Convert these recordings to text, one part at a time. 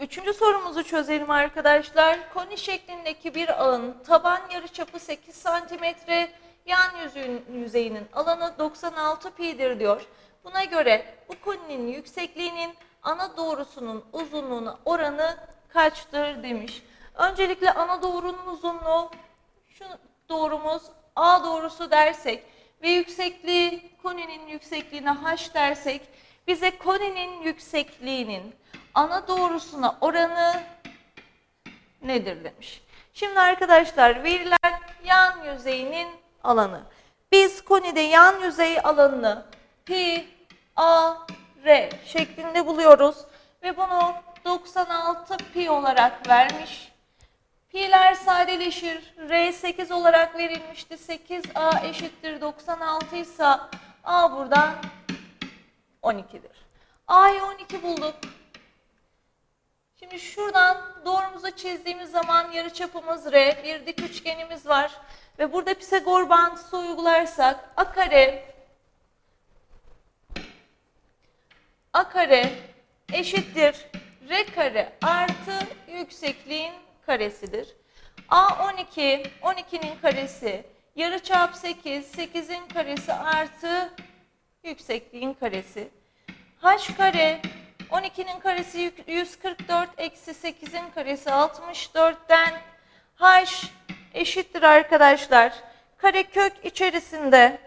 Üçüncü sorumuzu çözelim arkadaşlar. Koni şeklindeki bir ağın taban yarıçapı 8 cm, yan yüzün, yüzeyinin alanı 96 pi'dir diyor. Buna göre bu koninin yüksekliğinin ana doğrusunun uzunluğuna oranı kaçtır demiş. Öncelikle ana doğrunun uzunluğu şu doğrumuz A doğrusu dersek ve yüksekliği koninin yüksekliğine h dersek bize koninin yüksekliğinin ana doğrusuna oranı nedir demiş. Şimdi arkadaşlar verilen yan yüzeyinin alanı. Biz konide yan yüzey alanını pi a r şeklinde buluyoruz ve bunu 96 pi olarak vermiş. Pi'ler sadeleşir. R 8 olarak verilmişti. 8A eşittir 96 ise A buradan 12'dir. A'yı 12 bulduk. Şimdi şuradan doğrumuzu çizdiğimiz zaman yarıçapımız R, bir dik üçgenimiz var. Ve burada Pisagor bağıntısı uygularsak A kare A kare eşittir R kare artı yüksekliğin karesidir. A 12, 12'nin karesi yarıçap 8, 8'in karesi artı yüksekliğin karesi. H kare 12'nin karesi yük- 144 eksi 8'in karesi 64'ten H eşittir arkadaşlar. Karekök içerisinde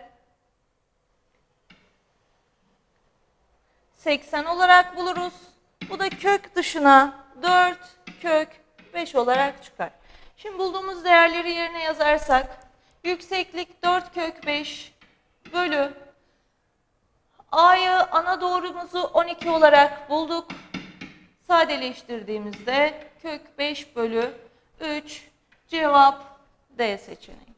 80 olarak buluruz. Bu da kök dışına 4 kök 5 olarak çıkar. Şimdi bulduğumuz değerleri yerine yazarsak yükseklik 4 kök 5 bölü A'yı ana doğrumuzu 12 olarak bulduk. Sadeleştirdiğimizde kök 5 bölü 3 cevap D seçeneği.